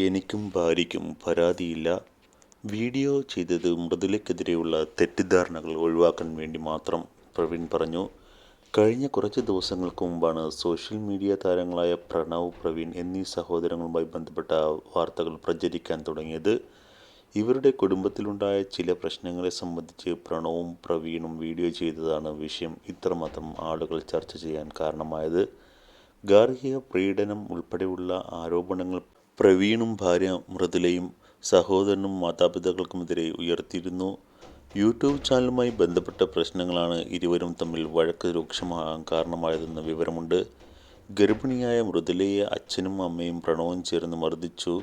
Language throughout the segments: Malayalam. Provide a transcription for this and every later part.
എനിക്കും ഭാര്യയ്ക്കും പരാതിയില്ല. വീഡിയോ ചെയ്തത് മൃദുലയ്ക്കെതിരെയുള്ള തെറ്റിദ്ധാരണകൾ ഒഴിവാക്കാൻ വേണ്ടി മാത്രം പ്രവീൺ പറഞ്ഞു. കഴിഞ്ഞ കുറച്ച് ദിവസങ്ങൾക്ക് മുമ്പാണ് സോഷ്യൽ മീഡിയ താരങ്ങളായ പ്രണവ് പ്രവീൺ എന്നീ സഹോദരങ്ങളുമായി ബന്ധപ്പെട്ട വാർത്തകൾ പ്രചരിക്കാൻ തുടങ്ങിയത്. ഇവരുടെ കുടുംബത്തിലുണ്ടായ ചില പ്രശ്നങ്ങളെ സംബന്ധിച്ച് പ്രണവും പ്രവീണും വീഡിയോ ചെയ്തതാണ് വിഷയം. ഇത്രമാത്രം ആളുകൾ ചർച്ച ചെയ്യാൻ കാരണമായത്. ഗാർഹിക പീഡനം ഉൾപ്പെടെയുള്ള ആരോപണങ്ങൾ പ്രവീണും ഭാര്യ മൃദുലയും സഹോദരനും മാതാപിതാക്കൾക്കുമെതിരെ ഉയർത്തിയിരുന്നു. യൂട്യൂബ് ചാനലുമായി ബന്ധപ്പെട്ട പ്രശ്നങ്ങളാണ് ഇരുവരും തമ്മിൽ വഴക്ക് രൂക്ഷമാകാൻ കാരണമായതെന്ന് വിവരമുണ്ട്. ഗർഭിണിയായ മൃദുലയെ അച്ഛനും അമ്മയും പ്രണവും ചേർന്ന് മർദ്ദിച്ചു.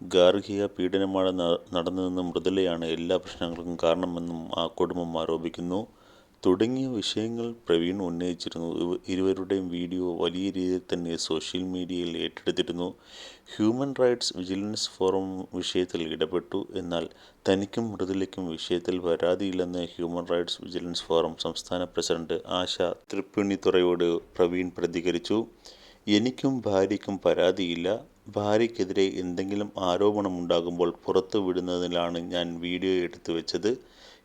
ഗാർഹിക പീഡനമാണ് നടന്നതെന്നും മൃദുലയാണ് എല്ലാ പ്രശ്നങ്ങൾക്കും കാരണമെന്നും ആ കുടുംബം ആരോപിക്കുന്നു. തുടങ്ങിയ വിഷയങ്ങൾ പ്രവീൺ ഉന്നയിച്ചിരുന്നു. ഇരുവരുടെയും വീഡിയോ വലിയ രീതിയിൽ തന്നെ സോഷ്യൽ മീഡിയയിൽ ഏറ്റെടുത്തിരുന്നു. ഹ്യൂമൻ റൈറ്റ്സ് വിജിലൻസ് ഫോറം വിഷയത്തിൽ ഇടപെട്ടു. എന്നാൽ തനിക്കും മൃദുലയ്ക്കും വിഷയത്തിൽ പരാതിയില്ലെന്ന് ഹ്യൂമൻ റൈറ്റ്സ് വിജിലൻസ് ഫോറം സംസ്ഥാന പ്രസിഡന്റ് ആശ തൃപ്പുണിത്തുറയോട് പ്രവീൺ പ്രതികരിച്ചു. എനിക്കും ഭാര്യയ്ക്കും പരാതിയില്ല. ഭാര്യയ്ക്കെതിരെ എന്തെങ്കിലും ആരോപണമുണ്ടാകുമ്പോൾ പുറത്തു വിടുന്നതിലാണ് ഞാൻ വീഡിയോ എടുത്തു വെച്ചത്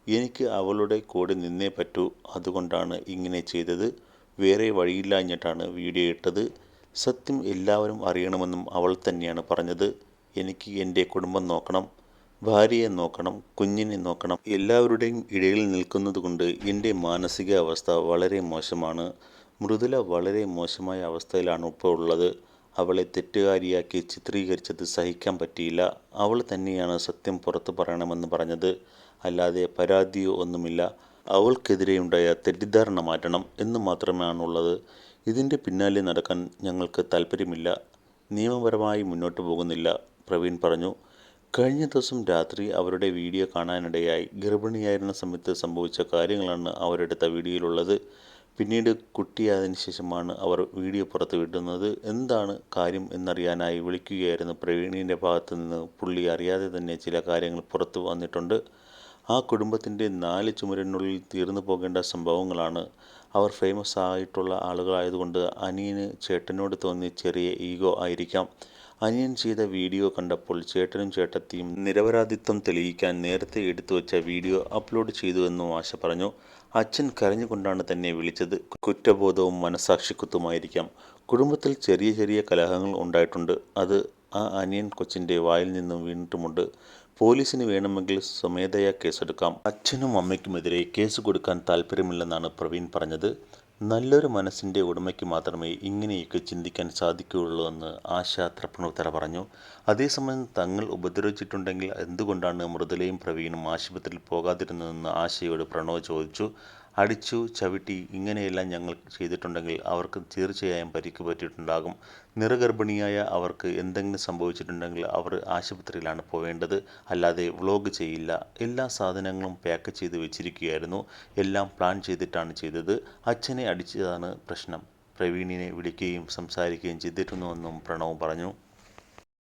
എനിക്ക് അവളുടെ കൂടെ നിന്നേ പറ്റൂ. അതുകൊണ്ടാണ് ഇങ്ങനെ ചെയ്തത്. വേറെ വഴിയില്ലാഞ്ഞിട്ടാണ് വീഡിയോ ഇട്ടത്. സത്യം എല്ലാവരും അറിയണമെന്നും അവൾ തന്നെയാണ് പറഞ്ഞത്. എനിക്ക് എന്റെ കുടുംബം നോക്കണം. ഭാര്യയെ നോക്കണം. കുഞ്ഞിനെ നോക്കണം. എല്ലാവരുടെയും ഇടയിൽ നിൽക്കുന്നത് കൊണ്ട് എന്റെ മാനസിക അവസ്ഥ വളരെ മോശമാണ്. മൃദുല വളരെ മോശമായ അവസ്ഥയിലാണ് ഇപ്പോൾ ഉള്ളത്. അവളെ തെറ്റുകാരിയാക്കി ചിത്രീകരിച്ചത് സഹിക്കാൻ പറ്റിയില്ല. അവൾ തന്നെയാണ് സത്യം പുറത്തു പറയണമെന്ന് പറഞ്ഞത്. അല്ലാതെ പരാതിയോ ഒന്നുമില്ല. അവൾക്കെതിരെയുണ്ടായ തെറ്റിദ്ധാരണ മാറ്റണം എന്ന് മാത്രമാണുള്ളത്. ഇതിന്റെ പിന്നാലെ നടക്കാൻ ഞങ്ങൾക്ക് താല്പര്യമില്ല നിയമപരമായി മുന്നോട്ട് പോകുന്നില്ല പ്രവീൺ പറഞ്ഞു. കഴിഞ്ഞ ദിവസം രാത്രി അവരുടെ വീഡിയോ കാണാനിടയായി ഗർഭിണിയായിരുന്ന സമയത്ത് സംഭവിച്ച കാര്യങ്ങളാണ് അവരെടുത്ത വീഡിയോയിലുള്ളത്. പിന്നീട് കുട്ടിയായതിനു ശേഷമാണ് അവർ വീഡിയോ പുറത്തു വിടുന്നത് എന്താണ് കാര്യം എന്നറിയാനായി വിളിക്കുകയായിരുന്നു പ്രവീണിന്റെ ഭാഗത്തു നിന്ന് പുള്ളി അറിയാതെ തന്നെ ചില കാര്യങ്ങൾ പുറത്തു വന്നിട്ടുണ്ട്. ആ കുടുംബത്തിന്റെ നാല് ചുമരിനുള്ളിൽ തീർന്നു പോകേണ്ട സംഭവങ്ങളാണ് അവർ ഫേമസ് ആയിട്ടുള്ള ആളുകളായതുകൊണ്ട് അനിയന് ചേട്ടനോട് തോന്നിയ ചെറിയ ഈഗോ ആയിരിക്കാം. അനിയൻ ചെയ്ത വീഡിയോ കണ്ടപ്പോൾ ചേട്ടനും ചേട്ടത്തിയും നിരപരാധിത്വം തെളിയിക്കാൻ നേരത്തെ എടുത്തു വെച്ച വീഡിയോ അപ്ലോഡ് ചെയ്തുവെന്നും ആശ പറഞ്ഞു. അച്ഛൻ കരഞ്ഞുകൊണ്ടാണ് തന്നെ വിളിച്ചത്. കുറ്റബോധവും മനസാക്ഷിക്കുത്തുമായിരിക്കാം. കുടുംബത്തിൽ ചെറിയ ചെറിയ കലഹങ്ങൾ ഉണ്ടായിട്ടുണ്ട്. അത് ആ അനിയൻ കൊച്ചിന്റെ വായിൽ നിന്നും വീണിട്ടുമുണ്ട്. പോലീസിന് വേണമെങ്കിൽ സ്വമേധയാ കേസെടുക്കാം. അച്ഛനും അമ്മയ്ക്കുമെതിരെ കേസ് കൊടുക്കാൻ താല്പര്യമില്ലെന്നാണ് പ്രവീൺ പറഞ്ഞത്. നല്ലൊരു മനസ്സിന്റെ ഉടമയ്ക്ക് മാത്രമേ ഇങ്ങനെയൊക്കെ ചിന്തിക്കാൻ സാധിക്കുകയുള്ളൂ എന്ന് ആശ തൃപ്പണോത്തര പറഞ്ഞു. അതേസമയം തങ്ങൾ ഉപദ്രവിച്ചിട്ടുണ്ടെങ്കിൽ എന്തുകൊണ്ടാണ് മൃദുലയും പ്രവീണും ആശുപത്രിയിൽ പോകാതിരുന്നതെന്ന് ആശയോട് പ്രണവ് ചോദിച്ചു. അടിച്ചു ചവിട്ടി ഇങ്ങനെയെല്ലാം ഞങ്ങൾ ചെയ്തിട്ടുണ്ടെങ്കിൽ അവർക്ക് തീർച്ചയായും പരിക്ക് പറ്റിയിട്ടുണ്ടാകും. നിറഗർഭിണിയായ അവർക്ക് എന്തെങ്കിലും സംഭവിച്ചിട്ടുണ്ടെങ്കിൽ അവർ ആശുപത്രിയിലാണ് പോവേണ്ടത്. അല്ലാതെ വ്ളോഗ് ചെയ്യില്ല. എല്ലാ സാധനങ്ങളും പാക്ക് ചെയ്ത് വെച്ചിരിക്കുകയായിരുന്നു. എല്ലാം പ്ലാൻ ചെയ്തിട്ടാണ് ചെയ്തത്. അച്ഛനെ അടിച്ചതാണ് പ്രശ്നം. പ്രവീണിനെ വിളിക്കുകയും സംസാരിക്കുകയും ചെയ്തിരുന്നുവെന്നും പ്രണവ് പറഞ്ഞു.